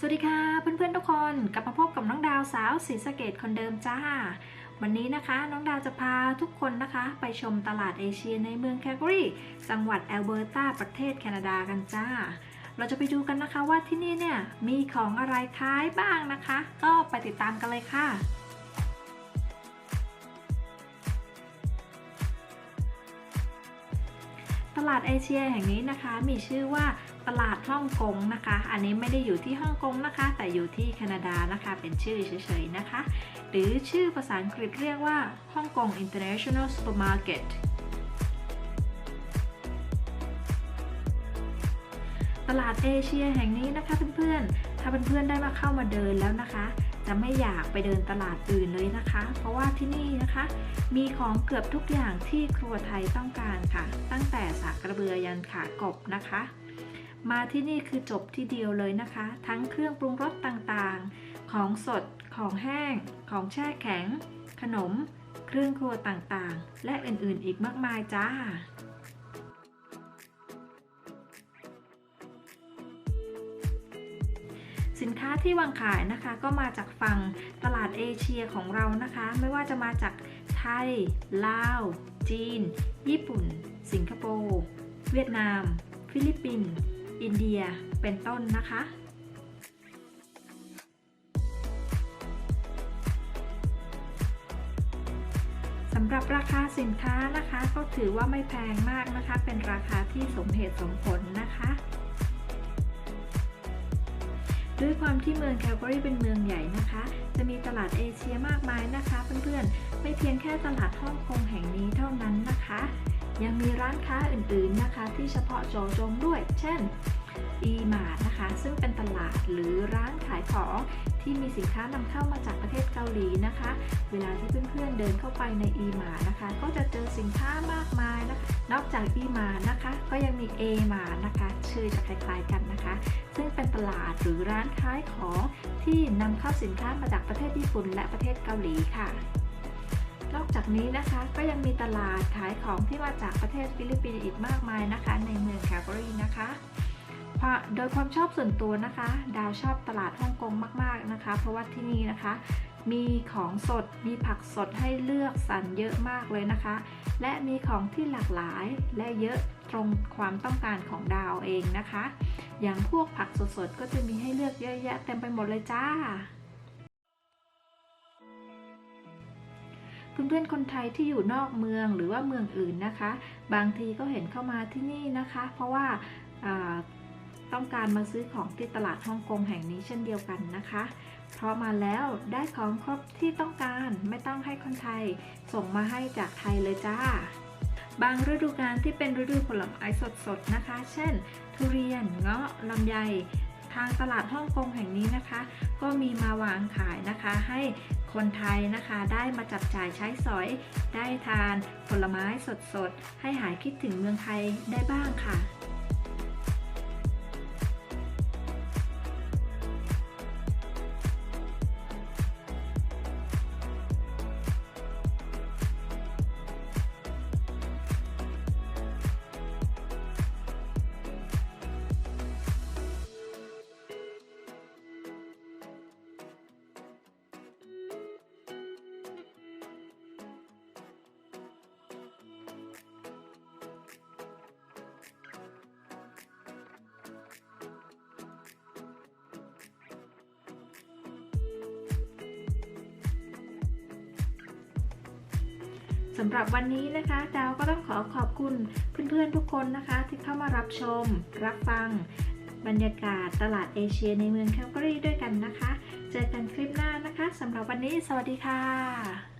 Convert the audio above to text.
สวัสดีค่ะเพื่อนๆทุกคนกลับมาพบกับน้องดาวสาวศรีสะเกดคนเดิมจ้า วันนี้นะคะน้องดาวจะพาทุกคนนะคะ ไปชมตลาดเอเชียในเมืองแคลกรีจังหวัดแอลเบอร์ตาประเทศแคนาดากันจ้า เราจะไปดูกันนะคะว่าที่นี่เนี่ยมีของอะไรขายบ้างนะคะ ก็ไปติดตามกันเลยค่ะตลาดเอเชียแห่งนี้นะคะมีชื่อว่า ตลาดฮ่องกงนะคะ อันนี้ไม่ได้อยู่ที่ฮ่องกงนะคะ แต่อยู่ที่แคนาดานะคะ เป็นชื่อเฉยๆนะคะ หรือชื่อภาษาอังกฤษเรียกว่าฮ่องกง International Supermarket ตลาดเอเชียแห่งนี้นะคะเพื่อนๆ ถ้าเพื่อนๆได้มาเข้ามาเดินแล้วนะคะ จะไม่อยากไปเดินตลาดอื่นเลยนะคะ เพราะว่าที่นี่นะคะ มีของเกือบทุกอย่างที่ครัวไทยต้องการค่ะ ตั้งแต่สากกระเบือยันขากบนะคะ มาที่นี่คือจบที่เดียวเลยนะคะ ทั้งเครื่องปรุงรสต่างๆ ของสด ของแห้ง ของแช่แข็ง ขนม เครื่องครัวต่างๆ และอื่นๆ อีกมากมายจ้าสินค้าที่วางขายนะคะก็มาจากฝั่งตลาดเอเชียของเรานะคะ ไม่ว่าจะมาจากไทย ลาว จีน ญี่ปุ่น สิงคโปร์ เวียดนาม ฟิลิปปินส์ อินเดียเป็นต้นนะคะ สำหรับราคาสินค้านะคะก็ถือว่าไม่แพงมากนะคะ เป็นราคาที่สมเหตุสมผลนะคะ ด้วยความที่เมืองแคลกอรีเป็นเมืองใหญ่นะคะ จะมีตลาดเอเชียมากมายนะคะ เพื่อนๆ ไม่เพียงแค่ตลาดฮ่องกงแห่งนี้เท่านั้นนะคะ ยังมีร้านค้าอื่นๆนะคะ ที่เฉพาะเจาะจงด้วย เช่น e m a r t นะคะ ซึ่งเป็นตลาดหรือร้านขายของที่มีสินค้านำเข้ามาจากประเทศเกาหลีนะคะ เวลาที่เพื่อนๆเดินเข้าไปใน e m a r t นะคะ ก็จะเจอสินค้ามากมายนะคะนอกจาก e m a r t นะคะ ก็ยังมี a m a r t นะคะ ชื่อจะคล้ายๆกันนะคะ ซึ่งเป็นตลาดหรือร้านขายของที่นำเข้าสินค้ามาจากประเทศญี่ปุ่นและประเทศเกาหลีค่ะ นอกจากนี้นะคะก็ยังมีตลาดขายของที่มาจากประเทศฟิลิปปินส์อีกมากมายนะคะ ในเมืองแคลกรีนะคะเพราะโดยความชอบส่วนตัวนะคะ ดาวชอบตลาดฮ่องกงมาก ๆนะคะ เพราะว่าที่นี่นะคะ มีของสดมีผักสดให้เลือกสรรเยอะมากเลยนะคะ และมีของที่หลากหลายและเยอะตรงความต้องการของดาวเองนะคะ อย่างพวกผักสดๆก็จะมีให้เลือกเยอะแยะเต็มไปหมดเลยจ้า เพื่อนๆคนไทยที่อยู่นอกเมืองหรือว่าเมืองอื่นนะคะ บางทีก็เห็นเข้ามาที่นี่นะคะ เพราะว่าต้องการมาซื้อของที่ตลาดฮ่องกงแห่งนี้เช่นเดียวกันนะคะเพราะมาแล้วได้ของครบที่ต้องการไม่ต้องให้คนไทยส่งมาให้จากไทยเลยจ้า บางฤดูกาลที่เป็นฤดูผลไม้สดๆนะคะ เช่น ทุเรียนเงาะลำไยทางตลาดฮ่องกงแห่งนี้นะคะ ก็มีมาวางขายนะคะ ให้ คนไทยนะคะได้มาจับจ่ายใช้สอย ได้ทานผลไม้สดๆ ให้หายคิดถึงเมืองไทยได้บ้างค่ะ สำหรับวันนี้นะคะ ดาวก็ต้องขอขอบคุณเพื่อนๆทุกคนนะคะ ที่เข้ามารับชม รับฟัง บรรยากาศตลาดเอเชียในเมืองแคลกอรีด้วยกันนะคะ เจอกันคลิปหน้านะคะสำหรับวันนี้ สวัสดีค่ะ